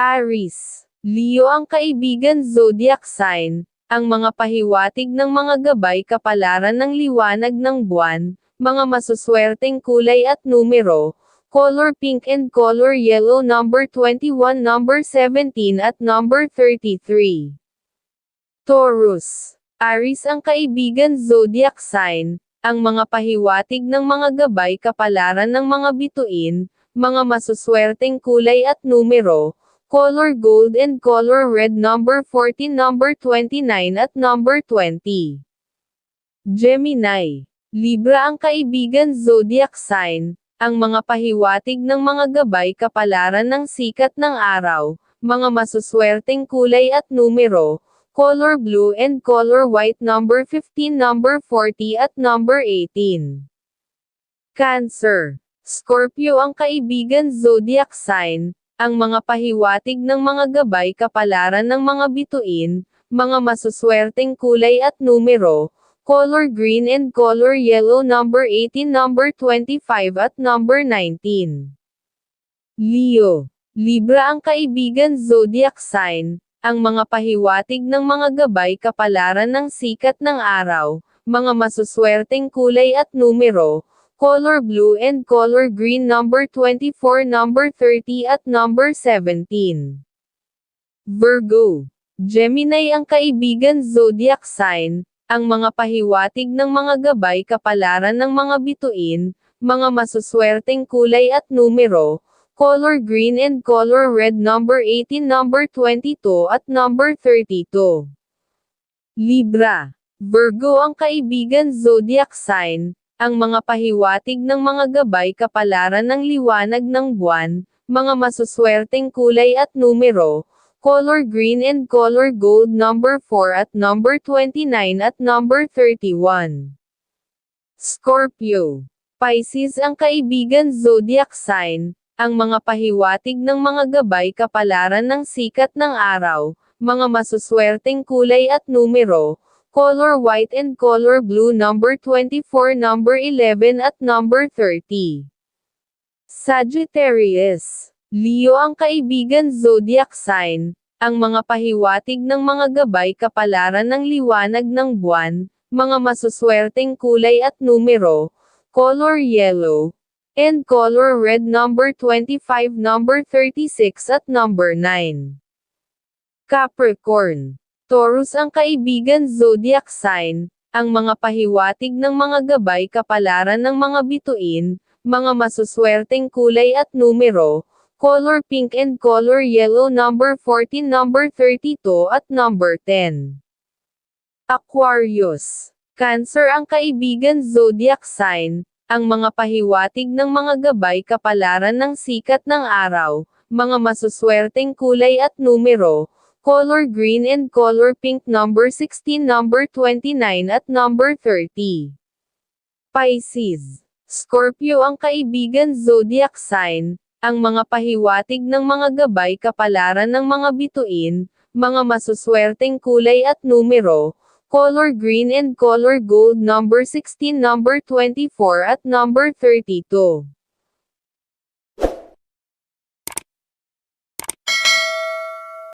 Aris. Leo ang kaibigan zodiac sign, ang mga pahiwatig ng mga gabay kapalaran ng liwanag ng buwan, mga masuswerteng kulay at numero, color pink and color yellow number 21 number 17 at number 33. Taurus. Aris ang kaibigan zodiac sign, ang mga pahiwatig ng mga gabay kapalaran ng mga bituin, mga masuswerteng kulay at numero, color gold and color red number 14 number 29 at number 20. Gemini. Libra ang kaibigan zodiac sign, ang mga pahiwatig ng mga gabay kapalaran ng sikat ng araw, mga masuswerteng kulay at numero, color blue and color white number 15 number 40 at number 18. Cancer. Scorpio ang kaibigan zodiac sign, ang mga pahiwatig ng mga gabay kapalaran ng mga bituin, mga masuswerteng kulay at numero, color green and color yellow number 18 number 25 at number 19. Leo. Libra ang kaibigan zodiac sign, ang mga pahiwatig ng mga gabay kapalaran ng sikat ng araw, mga masuswerteng kulay at numero, color blue and color green number 24 number 30 at number 17. Virgo. Gemini ang kaibigan zodiac sign, ang mga pahiwatig ng mga gabay kapalaran ng mga bituin, mga masuswerteng kulay at numero, color green and color red number 18 number 22 at number 32. Libra. Virgo ang kaibigan zodiac sign, ang mga pahiwatig ng mga gabay kapalaran ng liwanag ng buwan, mga masuswerteng kulay at numero, color green and color gold number 4 at number 29 at number 31. Scorpio. Pisces ang kaibigan zodiac sign, ang mga pahiwatig ng mga gabay kapalaran ng sikat ng araw, mga masuswerteng kulay at numero, color white and color blue number 24 number 11 at number 30. Sagittarius. Leo ang kaibigan zodiac sign, ang mga pahiwatig ng mga gabay kapalaran ng liwanag ng buwan, mga masuswerteng kulay at numero, color yellow, and color red number 25 number 36 at number 9. Capricorn. Taurus ang kaibigan zodiac sign, ang mga pahiwatig ng mga gabay kapalaran ng mga bituin, mga masuswerteng kulay at numero, color pink and color yellow number 14 number 32 at number 10. Aquarius. Cancer ang kaibigan zodiac sign, ang mga pahiwatig ng mga gabay kapalaran ng sikat ng araw, mga masuswerteng kulay at numero, color green and color pink number 16 number 29 at number 30. Pisces. Scorpio ang kaibigan zodiac sign, ang mga pahiwatig ng mga gabay kapalaran ng mga bituin, mga masuswerteng kulay at numero, color green and color gold number 16 number 24 at number 32.